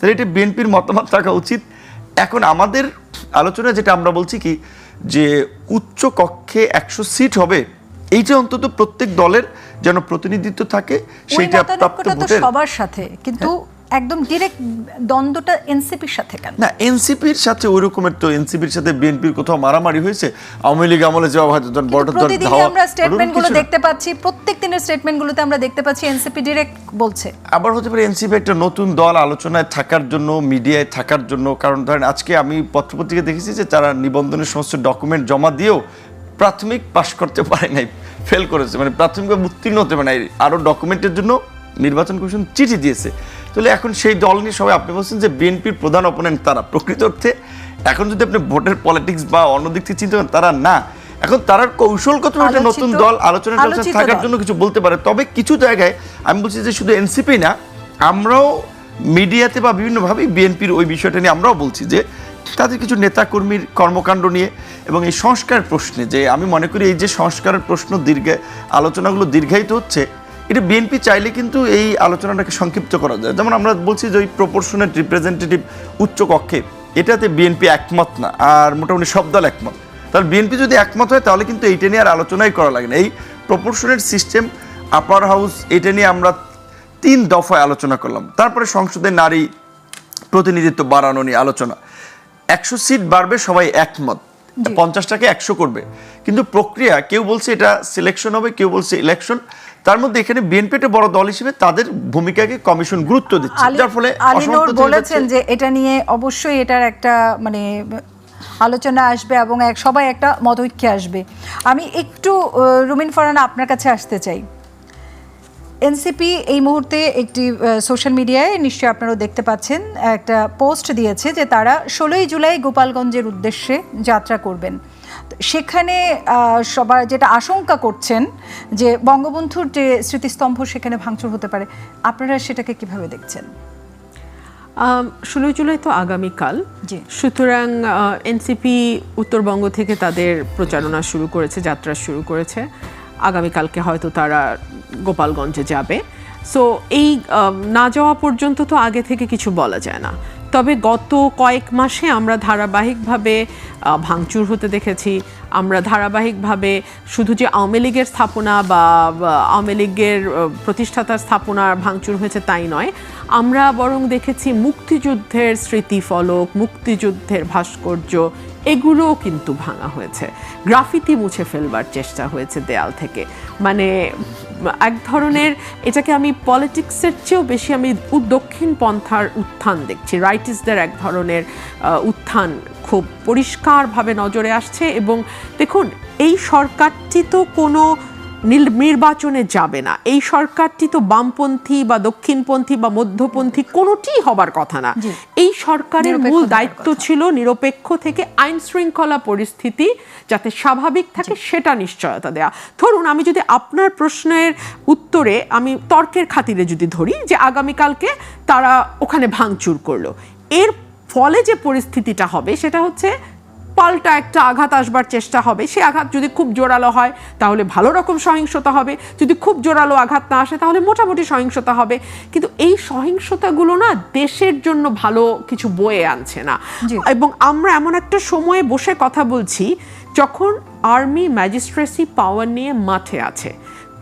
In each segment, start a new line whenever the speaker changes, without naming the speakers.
তাহলে এটা বিএনপির মতামত থাকা উচিত। এখন আমাদের আলোচনা যেটা আমরা বলছি কি যে উচ্চ কক্ষে একশো সিট হবে এইটা অন্তত প্রত্যেক দলের যেন প্রতিনিধিত্ব থাকে সেইটা প্রাপ্ত
সবার সাথে কিন্তু একদম ডিরেক্ট দ্বন্দ্বটা এনসিপির সাথে কেন?
না এনসিপির সাথে ওই রকমের তো এনসিপির সাথে বিএনপির কোথাও মারামারি হয়েছে? আওয়ামী লীগ আমলে যাওয়া হয়তো বড় ধর ধাওয়া
আমরা
স্টেটমেন্টগুলো
দেখতে পাচ্ছি প্রত্যেক দিনের স্টেটমেন্ট গুলোতে আমরা দেখতে পাচ্ছি এনসিপি ডিরেক্ট বলছে।
আবার হতে পারে এনসিপি একটা নতুন দল আলোচনায় থাকার জন্য মিডিয়ায় থাকার জন্য কারণ ধরেন আজকে আমি পত্রপত্রিকা দেখেছি যে তারা নিবন্ধনের সমস্ত ডকুমেন্ট জমা দিয়েও প্রাথমিক পাশ করতে পারে নাই ফেল করেছে। মানে প্রাথমিকভাবে উত্তীর্ণ হতে পারে নাই। আরও ডকুমেন্টের জন্য নির্বাচন কমিশন চিঠি দিয়েছে। তাহলে এখন সেই দল নিয়ে সবাই আপনি বলছেন যে বিএনপির প্রধান অপোনেন্ট তারা। প্রকৃত অর্থে এখন যদি আপনি ভোটের পলিটিক্স বা অন্য দিক থেকে চিন্তা করেন তারা না। এখন তারা কৌশলগত একটা নতুন দল আলোচনা থাকার জন্য কিছু বলতে পারে। তবে কিছু জায়গায় আমি বলছি যে শুধু এনসিপি না আমরাও মিডিয়াতে বা বিভিন্নভাবেই বিএনপির ওই বিষয়টা নিয়ে আমরাও বলছি যে তাদের কিছু নেতাকর্মীর কর্মকাণ্ড নিয়ে এবং এই সংস্কার প্রশ্নে যে আমি মনে করি এই যে সংস্কারের প্রশ্ন দীর্ঘ আলোচনাগুলো দীর্ঘায়িত হচ্ছে এটা বিএনপি চাইলে কিন্তু এই আলোচনাটাকে সংক্ষিপ্ত করা যায়। যেমন আমরা বলছি যে ওই প্রপোর্শনেট রিপ্রেজেন্টেটিভ উচ্চ কক্ষে এটাতে বিএনপি একমত না আর মোটামুটি সব দল একমত। তাহলে বিএনপি যদি একমত হয় তাহলে কিন্তু এইটা নিয়ে আর আলোচনাই করা লাগে না। এই প্রপোর্শনেট সিস্টেম আপার হাউস এটা নিয়ে আমরা তিন দফায় আলোচনা করলাম। তারপরে সংসদে নারী প্রতিনিধিত্ব বাড়ানো নিয়ে আলোচনা। একশো সিট বাড়বে সবাই একমত। পঞ্চাশটাকে একশো করবে। কিন্তু প্রক্রিয়া কেউ বলছে এটা সিলেকশন হবে কেউ বলছে ইলেকশন তার মধ্যে এখানে বিএনপি একটা বড় দল হিসেবে তাদের ভূমিকাকে কমিশন গুরুত্ব দিচ্ছে যার ফলে
বলেছেন যে এটা নিয়ে অবশ্যই এটার একটা মানে আলোচনা আসবে এবং এক সবাই একটা মতৈক্যে আসবে। আমি একটু রুমিন ফরানা আপনার কাছে আসতে চাই। এনসিপি এই মুহূর্তে একটি সোশ্যাল মিডিয়ায় নিশ্চয়ই আপনারাও দেখতে পাচ্ছেন একটা পোস্ট দিয়েছে যে তারা ষোলোই জুলাই গোপালগঞ্জের উদ্দেশ্যে যাত্রা করবেন। সেখানে সবার যেটা আশঙ্কা করছেন যে বঙ্গবন্ধুর যে স্মৃতিস্তম্ভ সেখানে ভাঙচুর হতে পারে আপনারা সেটাকে কীভাবে দেখছেন?
ষোলোই জুলাই তো আগামীকাল। সুতরাং এনসিপি উত্তরবঙ্গ থেকে তাদের প্রচারণা শুরু করেছে যাত্রা শুরু করেছে। আগামীকালকে হয়তো তারা গোপালগঞ্জে যাবে। সো এই না যাওয়া পর্যন্ত তো আগে থেকে কিছু বলা যায় না। তবে গত কয়েক মাসে আমরা ধারাবাহিকভাবে ভাঙচুর হতে দেখেছি। আমরা ধারাবাহিকভাবে শুধু যে আওয়ামী লীগের স্থাপনা বা আওয়ামী লীগের প্রতিষ্ঠাতার স্থাপনা ভাঙচুর হয়েছে তাই নয়। আমরা বরং দেখেছি মুক্তিযুদ্ধের স্মৃতিফলক মুক্তিযুদ্ধের ভাস্কর্য, এগুলোও কিন্তু ভাঙা হয়েছে। গ্রাফিতি মুছে ফেলবার চেষ্টা হয়েছে দেয়াল থেকে। মানে এক ধরনের এটাকে আমি পলিটিক্সের চেয়েও বেশি আমি দক্ষিণ পন্থার উত্থান দেখছি। রাইটিসদের এক ধরনের উত্থান খুব পরিষ্কারভাবে নজরে আসছে এবং দেখুন, এই সরকারটি তো কোনো নির্বাচনে যাবে না। এই সরকারটি তো বামপন্থী বা দক্ষিণপন্থী বা মধ্যপন্থী কোনোটি হবার কথা না। এই সরকারের মূল দায়িত্ব ছিল নিরপেক্ষ থেকে আইন শৃঙ্খলা পরিস্থিতি যাতে স্বাভাবিক থাকে সেটা নিশ্চয়তা দেয়া। ধরুন আমি যদি আপনার প্রশ্নের উত্তরে আমি তর্কের খাতিরে যদি ধরি যে আগামীকালকে তারা ওখানে ভাঙচুর করল। এর ফলে যে পরিস্থিতিটা হবে সেটা হচ্ছে পাল্টা একটা আঘাত আসবার চেষ্টা হবে। সে আঘাত যদি খুব জোরালো হয় তাহলে ভালো রকম সহিংসতা হবে। যদি খুব জোরালো আঘাত না আসে তাহলে মোটামুটি সহিংসতা হবে। কিন্তু এই সহিংসতাগুলো না দেশের জন্য ভালো কিছু বয়ে আনছে না। এবং আমরা এমন একটা সময়ে বসে কথা বলছি যখন আর্মি ম্যাজিস্ট্রেসি পাওয়ার নিয়ে মাঠে আছে।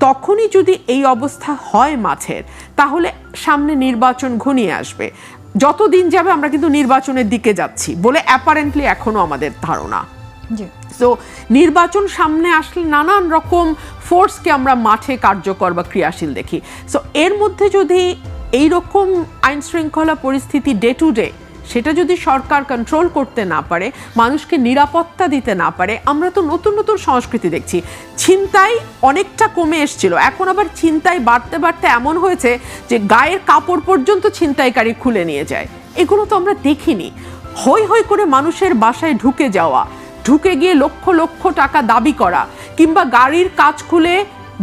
তখনই যদি এই অবস্থা হয় মাঠের তাহলে সামনে নির্বাচন ঘনিয়ে আসবে। যত দিন যাবে আমরা কিন্তু নির্বাচনের দিকে যাচ্ছি বলে অ্যাপারেন্টলি এখনও আমাদের ধারণা। তো নির্বাচন সামনে আসলে নানান রকম ফোর্সকে আমরা মাঠে কার্যকর বা ক্রিয়াশীল দেখি। সো এর মধ্যে যদি এই রকম আইন শৃঙ্খলা পরিস্থিতি ডে টু ডে সেটা যদি সরকার কন্ট্রোল করতে না পারে মানুষকে নিরাপত্তা দিতে না পারে আমরা তো নতুন নতুন সংস্কৃতি দেখছি। ছিনতাই অনেকটা কমে এসছিল। এখন আবার ছিনতাই বাড়তে বাড়তে এমন হয়েছে যে গায়ের কাপড় পর্যন্ত ছিনতাইকারী খুলে নিয়ে যায়। এগুলো তো আমরা দেখিনি। হই হই করে মানুষের বাসায় ঢুকে যাওয়া, ঢুকে গিয়ে লক্ষ লক্ষ টাকা দাবি করা, কিংবা গাড়ির কাজ খুলে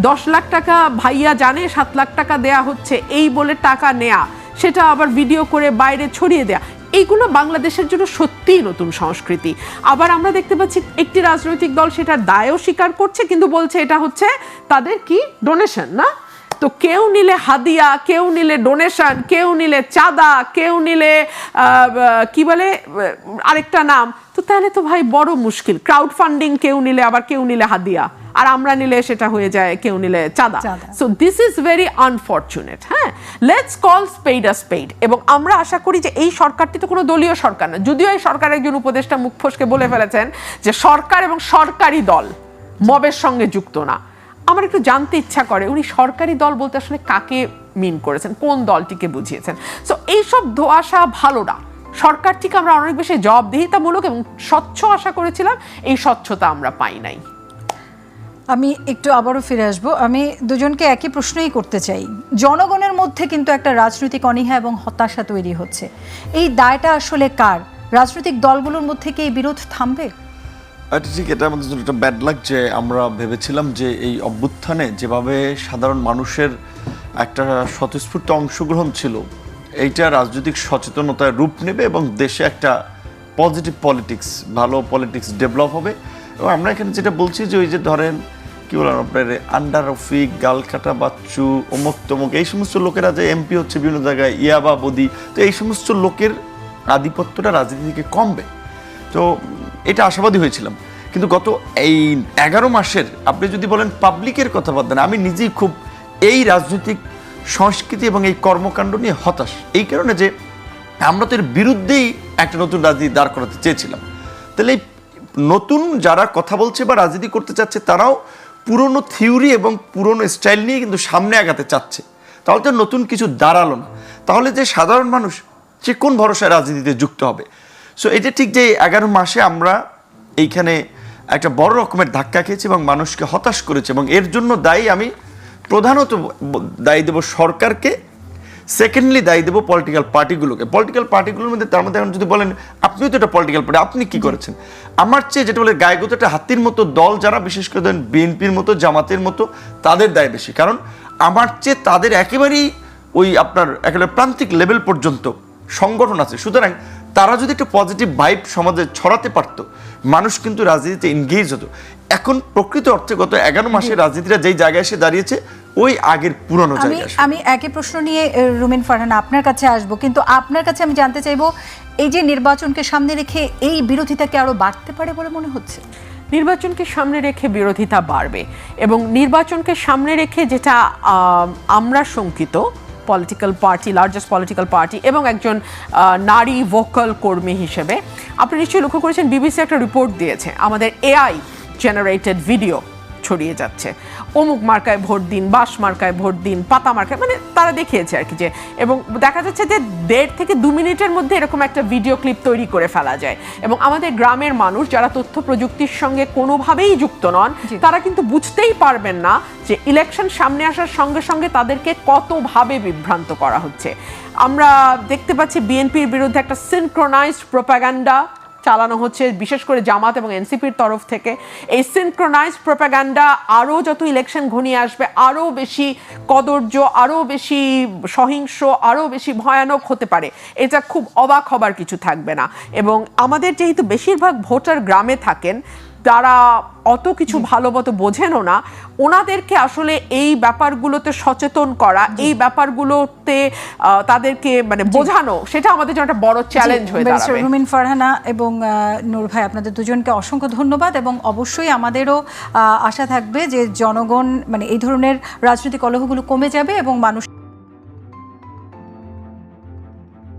দশ লাখ টাকা ভাইয়া জানে, সাত লাখ টাকা দেয়া হচ্ছে, এই বলে টাকা নেয়া, সেটা আবার ভিডিও করে বাইরে ছড়িয়ে দেয়া এইগুলো বাংলাদেশের জন্য সত্যিই নতুন সংস্কৃতি। আবার আমরা দেখতে পাচ্ছি একটি রাজনৈতিক দল সেটার দায়ও স্বীকার করছে, কিন্তু বলছে এটা হচ্ছে তাদের কি? ডোনেশন না? তো কেউ নিলে হাদিয়া, কেউ নিলে ডোনেশন কেউ নিলে চাঁদা, কেউ নিলে কি বলে আরেকটা নাম। তো তাহলে তো ভাই বড় মুশকিল। ক্রাউড ফান্ডিং কেউ নিলে, আবার কেউ নিলে হাদিয়া। আর আমরা নিলে সেটা হয়ে যায় কেউ নিলে চাঁদা। So this is very unfortunate হ্যাঁ? Let's call spade a spade এবং আমরা আশা করি যে এই সরকারটি তো কোনো দলীয় সরকার না। যদিও এই সরকার একজন উপদেষ্টা মুখ ফসকে বলে ফেলেছেন যে সরকার এবং সরকারি দল মবের সঙ্গে যুক্ত না। আমার একটু জানতে ইচ্ছা করে উনি সরকারি দল বলতে আসলে কাকে মিন করেছেন? কোন দলটিকে বুঝিয়েছেন? সো এইসব ধোয়াশা ভালো না। সরকারটিকে আমরা অনেক বেশি জবাবদিহিতামূলক এবং স্বচ্ছ আশা করেছিলাম এই স্বচ্ছতা আমরা পাই নাই।
আমি একটু আবারও ফিরে আসব। আমি দুজনকে একই প্রশ্নই করতে চাই। জনগণের মধ্যে কিন্তু একটা রাজনৈতিক অনীহা এবং হতাশা তৈরি হচ্ছে। এই দায়টা আসলে কার? রাজনৈতিক দলগুলোর মধ্যে কি এই বিরোধ থামবে?
এটা ঠিক, এটা আমাদের জন্য একটা ব্যাড যে আমরা ভেবেছিলাম যে এই অভ্যুত্থানে যেভাবে সাধারণ মানুষের একটা স্বতঃস্ফূর্ত অংশগ্রহণ ছিল, এইটা রাজনৈতিক সচেতনতায় রূপ নেবে এবং দেশে একটা পজিটিভ পলিটিক্স ভালো পলিটিক্স ডেভেলপ হবে। এবং আমরা এখানে যেটা বলছি যে ওই যে ধরেন, কি বলেন আপনার আন্ডার রফিক, গালকাটা বাচ্চু, অমুক তমুক, এই সমস্ত লোকেরা যে এমপি হচ্ছে বিভিন্ন জায়গায়, ইয়াবা, বদি, তো এই সমস্ত লোকের আধিপত্যটা রাজনীতি থেকে কমবে। তো এটা আশাবাদী হয়েছিলাম। কিন্তু গত এই এগারো মাসের, আপনি যদি বলেন পাবলিকের কথা বাদ দেন, আমি নিজেই খুব এই রাজনৈতিক সংস্কৃতি এবং এই কর্মকাণ্ড নিয়ে হতাশ। এই কারণে যে আমরা তো এর বিরুদ্ধেই একটা নতুন রাজনীতি দাঁড় করাতে চেয়েছিলাম। তাহলে এই নতুন যারা কথা বলছে বা রাজনীতি করতে চাচ্ছে, তারাও পুরনো থিওরি এবং পুরনো স্টাইল নিয়ে কিন্তু সামনে আগাতে চাচ্ছে। তাহলে তো নতুন কিছু দাঁড়াল না। তাহলে যে সাধারণ মানুষ সে কোন ভরসায় রাজনীতিতে যুক্ত হবে? সো এটা ঠিক যে এগারো মাসে আমরা এইখানে একটা বড় রকমের ধাক্কা খেয়েছি এবং মানুষকে হতাশ করেছে এবং এর জন্য দায়ী আমি প্রধানত দায়ী দেব সরকারকে সেকেন্ডলি দায়ী দেবো পলিটিক্যাল পার্টিগুলোকে পলিটিক্যাল পার্টিগুলোর মধ্যে তার মধ্যে এখন যদি বলেন আপনিও তো একটা পলিটিক্যাল পার্টি আপনি কি করেছেন? আমার চেয়ে যেটা বলে গায়গত একটা হাতির মতো দল যারা বিশেষ করে ধরেন বিএনপির মতো জামাতের মতো তাদের দায় বেশি। কারণ আমার চেয়ে তাদের একেবারেই ওই আপনার একেবারে প্রান্তিক লেভেল পর্যন্ত সংগঠন আছে। সুতরাং তারা যদি একটা পজিটিভ ভাইব সমাজে ছড়াতে পারতো মানুষ কিন্তু রাজনীতিতে এনগেজ হতো। এখন প্রকৃত অর্থে গত এগারো মাসে রাজনীতিটা যেই জায়গায় এসে দাঁড়িয়েছে ওই আগের পুরনো
আমি
জায়গায়
আমি একই প্রশ্ন নিয়ে রুমিন ফারহানা আপনার কাছে আসব কিন্তু আপনার কাছে আমি জানতে চাইব এই যে নির্বাচনকে সামনে রেখে এই বিরোধিতা কি আরও বাড়তে পারে বলে মনে হচ্ছে?
নির্বাচনকে সামনে রেখে বিরোধিতা বাড়বে এবং নির্বাচনকে সামনে রেখে যেটা আমরা শঙ্কিত political party largest political party এবং একজন নারী ভোকাল কর্মী হিসেবে। আপনি নিশ্চয়ই লক্ষ্য করেছেন বিবিসি একটা রিপোর্ট দিয়েছে আমাদের এআই জেনারেটেড ভিডিও ছড়িয়ে যাচ্ছে। অমুক মার্কায় ভোট দিন বাস মার্কায় ভোট দিন পাতা মার্কায় মানে তারা দেখিয়েছে আর কি যে এবং দেখা যাচ্ছে যে দেড় থেকে দু মিনিটের মধ্যে এরকম একটা ভিডিও ক্লিপ তৈরি করে ফেলা যায়। এবং আমাদের গ্রামের মানুষ যারা তথ্য প্রযুক্তির সঙ্গে কোনোভাবেই যুক্ত নন তারা কিন্তু বুঝতেই পারবেন না যে ইলেকশন সামনে আসার সঙ্গে সঙ্গে তাদেরকে কতভাবে বিভ্রান্ত করা হচ্ছে। আমরা দেখতে পাচ্ছি বিএনপির বিরুদ্ধে একটা সিনক্রোনাইজড প্রোপাগান্ডা চালানো হচ্ছে, বিশেষ করে জামাত এবং এনসিপির তরফ থেকে। এই সিনক্রোনাইজ প্রোপাগান্ডা আরও যত ইলেকশন ঘনিয়ে আসবে আরও বেশি কদর্য আরও বেশি সহিংস আরও বেশি ভয়ানক হতে পারে। এটা খুব অবাক হবার কিছু থাকবে না। এবং আমাদের যেহেতু বেশিরভাগ ভোটার গ্রামে থাকেন তারা অত কিছু ভালো মতো বোঝেনও না ওনাদেরকে আসলে এই ব্যাপারগুলোতে সচেতন করা এই ব্যাপারগুলোতে তাদেরকে মানে বোঝানো সেটা আমাদের জন্য একটা বড় চ্যালেঞ্জ হয়ে দাঁড়াবে।
রুমিন ফারহানা এবং নূর ভাই আপনাদের দুজনকে অসংখ্য ধন্যবাদ এবং অবশ্যই আমাদেরও আশা থাকবে যে জনগণ মানে এই ধরনের রাজনৈতিক কলহগুলো কমে যাবে এবং মানুষ